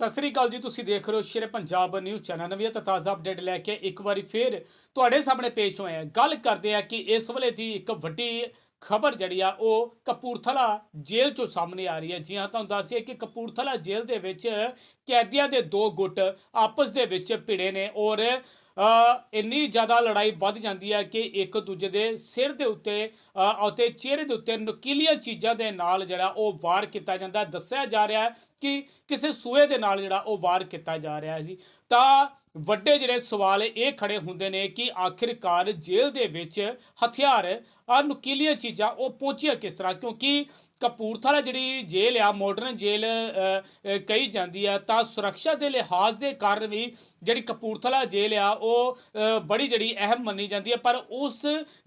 ਸਤਿ ਸ੍ਰੀ ਅਕਾਲ ਜੀ, ਤੁਸੀਂ ਦੇਖ ਰਹੇ ਹੋ ਸ਼ੇਰ ਪੰਜਾਬ ਨਿਊਜ਼ ਚੈਨਲ ਨਵੀਂ ਤੇ ਤਾਜ਼ਾ ਅਪਡੇਟ ਲੈ ਕੇ ਇੱਕ ਵਾਰੀ ਫੇਰ ਤੁਹਾਡੇ ਸਾਹਮਣੇ ਪੇਸ਼ ਹੋਏ ਹਾਂ। ਗੱਲ ਕਰਦੇ ਆ ਕਿ ਇਸ ਵੇਲੇ ਦੀ ਇੱਕ ਵੱਡੀ ਖਬਰ ਜਿਹੜੀ ਆ, ਉਹ ਕਪੂਰਥਲਾ ਜੇਲ੍ਹ ਚੋਂ ਸਾਹਮਣੇ ਆ ਰਹੀ ਹੈ। ਜੀ ਹਾਂ, ਤੁਹਾਨੂੰ ਦੱਸਿਆ ਕਿ ਕਪੂਰਥਲਾ ਜੇਲ੍ਹ ਦੇ ਵਿੱਚ ਕੈਦੀਆਂ ਦੇ ਦੋ ਗੁੱਟ ਆਪਸ ਦੇ ਵਿੱਚ ਭਿੜੇ ਨੇ ਔਰ ਇੰਨੀ ਜ਼ਿਆਦਾ ਲੜਾਈ ਵੱਧ ਜਾਂਦੀ ਹੈ ਕਿ ਇੱਕ ਦੂਜੇ ਦੇ ਸਿਰ ਦੇ ਉੱਤੇ ਅਤੇ ਚਿਹਰੇ ਦੇ ਉੱਤੇ ਨੁਕੀਲੀਆਂ ਚੀਜ਼ਾਂ ਦੇ ਨਾਲ ਜਿਹੜਾ ਉਹ ਵਾਰ ਕੀਤਾ ਜਾਂਦਾ ਦੱਸਿਆ ਜਾ ਰਿਹਾ ਕਿ ਕਿਸੇ ਸੂਏ ਦੇ ਨਾਲ ਜਿਹੜਾ ਉਹ ਵਾਰ ਕੀਤਾ ਜਾ ਰਿਹਾ ਸੀ। ਤਾਂ ਵੱਡੇ ਜਿਹੜੇ ਸਵਾਲ ਇਹ ਖੜੇ ਹੁੰਦੇ ਨੇ ਕਿ ਆਖਿਰਕਾਰ ਜੇਲ੍ਹ ਦੇ ਵਿੱਚ ਹਥਿਆਰ ਆ ਨੁਕੀਲੀਆਂ ਚੀਜ਼ਾਂ ਉਹ ਪਹੁੰਚੀਆਂ ਕਿਸ ਤਰ੍ਹਾਂ? ਕਿਉਂਕਿ ਕਪੂਰਥਲਾ ਜਿਹੜੀ ਜੇਲ੍ਹ ਆ ਮਾਡਰਨ ਜੇਲ੍ਹ ਕਹੀ ਜਾਂਦੀ ਆ, ਤਾਂ ਸੁਰੱਖਿਆ ਦੇ ਲਿਹਾਜ਼ ਦੇ ਕਾਰਨ ਵੀ ਜਿਹੜੀ ਕਪੂਰਥਲਾ ਜੇਲ੍ਹ ਆ, ਉਹ ਬੜੀ ਜਿਹੜੀ ਅਹਿਮ ਮੰਨੀ ਜਾਂਦੀ ਹੈ ਪਰ ਉਸ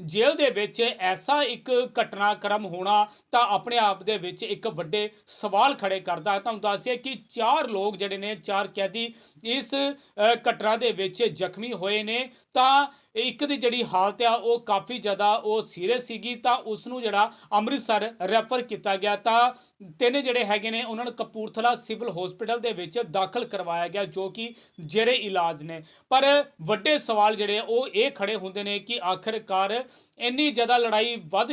ਜੇਲ੍ਹ ਦੇ ਵਿੱਚ ਐਸਾ ਇੱਕ ਘਟਨਾਕ੍ਰਮ ਹੋਣਾ ਤਾਂ ਆਪਣੇ ਆਪ ਦੇ ਵਿੱਚ ਇੱਕ ਵੱਡੇ ਸਵਾਲ ਖੜੇ ਕਰਦਾ ਹੈ। ਤੁਹਾਨੂੰ ਦੱਸਿਆ ਕਿ ਚਾਰ ਲੋਕ ਜਿਹੜੇ ਨੇ, ਚਾਰ ਕੈਦੀ ਇਸ ਘਟਨਾ ਦੇ ਵਿੱਚ ਜ਼ਖਮੀ ਹੋਏ ਨੇ, ਤਾਂ ਇੱਕ ਦੀ ਜਿਹੜੀ ਹਾਲਤ ਆ, ਉਹ ਕਾਫੀ ਜ਼ਿਆਦਾ ਉਹ ਸੀਰੀਅਸ ਸੀਗੀ, ਤਾਂ ਉਸ ਨੂੰ ਜਿਹੜਾ ਅੰਮ੍ਰਿਤਸਰ ਰੈਫਰ ਕੀਤਾ ਗਿਆ ਤਾਂ ਤਿੰਨ ਜਿਹੜੇ ਹੈਗੇ ਨੇ, ਉਹਨਾਂ ਨੂੰ ਕਪੂਰਥਲਾ ਸਿਵਲ ਹਸਪੀਟਲ ਦੇ ਵਿੱਚ ਦਾਖਲ ਕਰਵਾਇਆ ਗਿਆ, ਜੋ ਕਿ ਜੇਰੇ ਇਲਾਜ ਨੇ। ਪਰ ਵੱਡੇ ਸਵਾਲ ਜਿਹੜੇ ਉਹ ਇਹ ਖੜੇ ਹੁੰਦੇ ਨੇ ਕਿ ਆਖਿਰਕਾਰ ਇੰਨੀ ਜ਼ਿਆਦਾ ਲੜਾਈ ਵੱਧ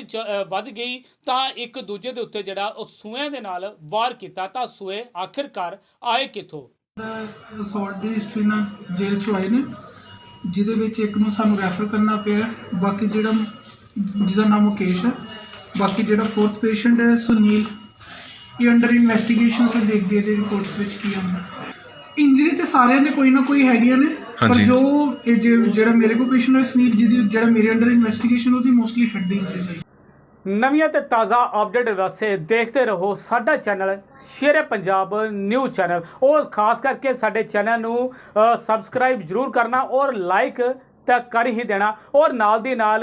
ਵੱਧ ਗਈ ਤਾਂ ਇੱਕ ਦੂਜੇ ਦੇ ਉੱਤੇ ਜਿਹੜਾ ਉਹ ਸੂਆਂ ਦੇ ਨਾਲ ਵਾਰ ਕੀਤਾ, ਤਾਂ ਸੂਏ ਆਖਿਰਕਾਰ ਆਏ ਕਿੱਥੋਂ? ਅਸੌਲਟ ਦੀ ਹਿਸਟਰੀ ਨਾਲ ਜੇਲ੍ਹ ਚੋਂ ਆਏ ਨੇ, ਜਿਹਦੇ ਵਿੱਚ ਇੱਕ ਨੂੰ ਸਾਨੂੰ ਰੈਫਰ ਕਰਨਾ ਪਿਆ ਬਾਕੀ ਜਿਹੜਾ, ਜਿਹਦਾ ਨਾਮ ਮੁਕੇਸ਼ ਹੈ ਬਾਕੀ ਜਿਹੜਾ ਫੋਰਥ ਪੇਸ਼ੈਂਟ ਹੈ ਸੁਨੀਲ ਇਹ ਅੰਡਰ ਇਨਵੈਸਟੀਗੇਸ਼ਨ ਸੇ ਦੇਖਦੇ ਇਹਦੇ ਰਿਪੋਰਟਸ ਵਿੱਚ ਕੀ ਆਉਂਦਾ ਇੰਜਰੀ ਤੇ ਸਾਰਿਆਂ ਦੇ ਕੋਈ ਨਾ ਕੋਈ ਹੈਗੀਆਂ ਨੇ ਪਰ ਹਾਂਜੀ। ਜੋ ਇਹ ਜੇ- ਜਿਹੜਾ ਮੇਰੇ ਕੋਲ ਪੇਸ਼ੈਂਟ ਹੈ ਸੁਨੀਲ ਜਿਹਦੀ ਜਿਹੜਾ ਮੇਰੇ ਅੰਡਰ ਇਨਵੈਸਟੀਗੇਸ਼ਨ ਉਹਦੀ ਮੋਸਟਲੀ ਹੈਡ ਦੀ ਇੰਜਰੀ ਹੈ ਨਵੀਆਂ ਤੇ ਤਾਜ਼ਾ ਅਪਡੇਟ ਵਾਸਤੇ ਦੇਖਦੇ ਰਹੋ ਸਾਡਾ channel Shere Punjab news channel ਉਹ ਖਾਸ ਕਰਕੇ ਸਾਡੇ ਚੈਨਲ ਨੂੰ ਸਬਸਕ੍ਰਾਈਬ ਜਰੂਰ ਕਰਨਾ ਔਰ ਲਾਈਕ ਤਾਂ ਕਰ ਹੀ ਦੇਣਾ। ਔਰ ਨਾਲ ਦੀ ਨਾਲ